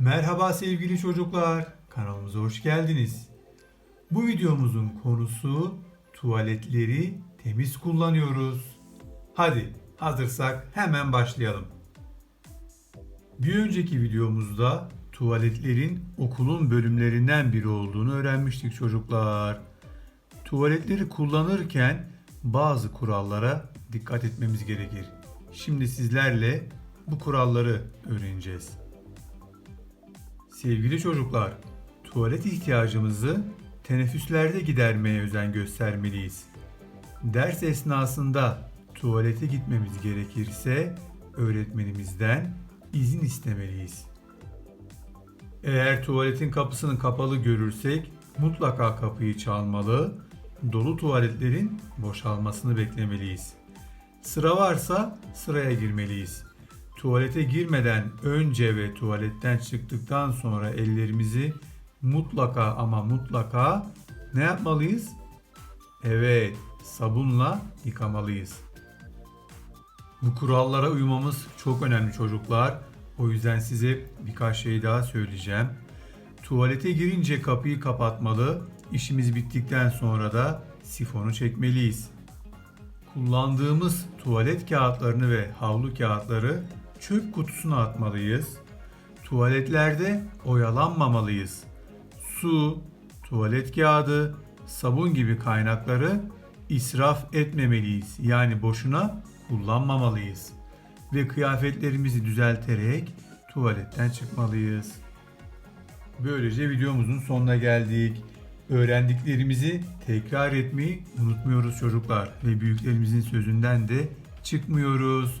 Merhaba sevgili çocuklar, kanalımıza hoş geldiniz. Bu videomuzun konusu tuvaletleri temiz kullanıyoruz. Hadi hazırsak hemen başlayalım. Bir önceki videomuzda tuvaletlerin okulun bölümlerinden biri olduğunu öğrenmiştik çocuklar. Tuvaletleri kullanırken bazı kurallara dikkat etmemiz gerekir. Şimdi sizlerle bu kuralları öğreneceğiz. Sevgili çocuklar, tuvalet ihtiyacımızı teneffüslerde gidermeye özen göstermeliyiz. Ders esnasında tuvalete gitmemiz gerekirse öğretmenimizden izin istemeliyiz. Eğer tuvaletin kapısını kapalı görürsek mutlaka kapıyı çalmalı, dolu tuvaletlerin boşalmasını beklemeliyiz. Sıra varsa sıraya girmeliyiz. Tuvalete girmeden önce ve tuvaletten çıktıktan sonra ellerimizi mutlaka ama mutlaka ne yapmalıyız? Evet, sabunla yıkamalıyız. Bu kurallara uymamız çok önemli çocuklar. O yüzden size birkaç şey daha söyleyeceğim. Tuvalete girince kapıyı kapatmalı. İşimiz bittikten sonra da sifonu çekmeliyiz. Kullandığımız tuvalet kağıtlarını ve havlu kağıtları çöp kutusuna atmalıyız. Tuvaletlerde oyalanmamalıyız. Su, tuvalet kağıdı, sabun gibi kaynakları israf etmemeliyiz. Yani boşuna kullanmamalıyız. Ve kıyafetlerimizi düzelterek tuvaletten çıkmalıyız. Böylece videomuzun sonuna geldik. Öğrendiklerimizi tekrar etmeyi unutmuyoruz çocuklar ve büyüklerimizin sözünden de çıkmıyoruz.